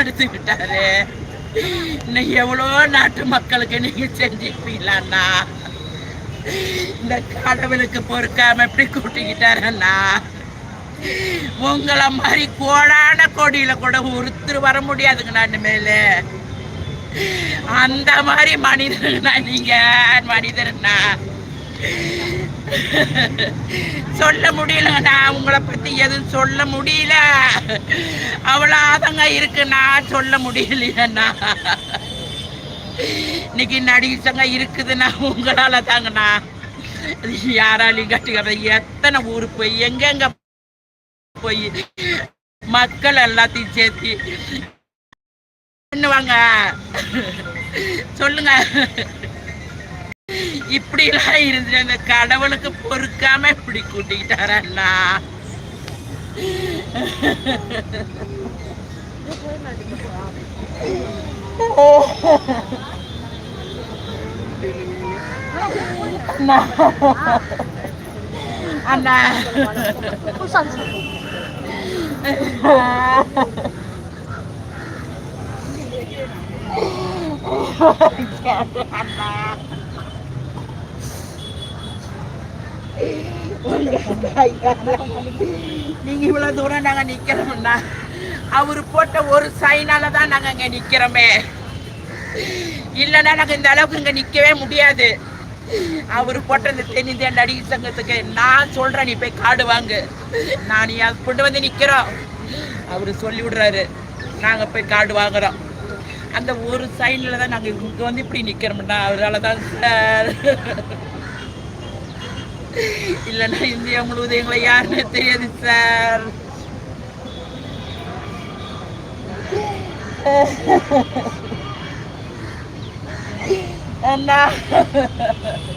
எடுத்துக்கிட்டாரு. இன்னும் எவ்வளோ நாட்டு மக்களுக்கு நீங்க செஞ்சிருப்பீங்களாண்ணா? இந்த கடவுளுக்கு பொறுக்காம எப்படி கூட்டிக்கிட்டாரண்ணா? உங்களை மாதிரி கோடான கொடியில கூட ஒருத்தர் வர முடியாதுங்கண்ணா இனிமேலு. அந்த மாதிரி மனிதர்னா நீங்க மனிதர்னா சொல்ல முடியலண்ணா உங்களை பத்தி எதுவும் சொல்ல முடியல. அவ்வளோ ஆதங்க இருக்குண்ணா சொல்ல முடியலையண்ணா. இன்னைக்கு நடிகை இருக்குதுன்னா உங்களால தாங்கண்ணா. யாராலையும் கட்டிக்கிறது எத்தனை ஊர் போய் எங்கெங்க போய் மக்கள் எல்லாத்தையும் சேர்த்து பண்ணுவாங்க. சொல்லுங்க. இப்படிலாம் இருந்து அந்த கடவுளுக்கு பொறுக்காம இப்படி கூட்டிக்கிட்டாரண்ணா Oo. No. Ana. Kusan sa Wala kaya lang. Ningi wala doon na nanganikin mo na. அவரு போட்ட ஒரு சைனால தான் நாங்க இங்க நிக்கிறோமே. இல்லைன்னா நாங்க இந்த அளவுக்கு இங்க நிக்கவே முடியாது. அவரு போட்ட இந்த தென்னிந்திய நடிகர் சங்கத்துக்கு நான் சொல்றேன் நீ போய் காடு வாங்கு. நான் நீ அது கொண்டு வந்து நிக்கிறோம். அவரு சொல்லி விடுறாரு நாங்க போய் காடு வாங்குறோம். அந்த ஒரு சைன்ல தான் நாங்க இங்க வந்து இப்படி நிக்கிறோம்னா அவரால தான் சார். இல்லைன்னா இந்தியா முழுவதும் எங்களை யாருன்னு தெரியாது சார். and now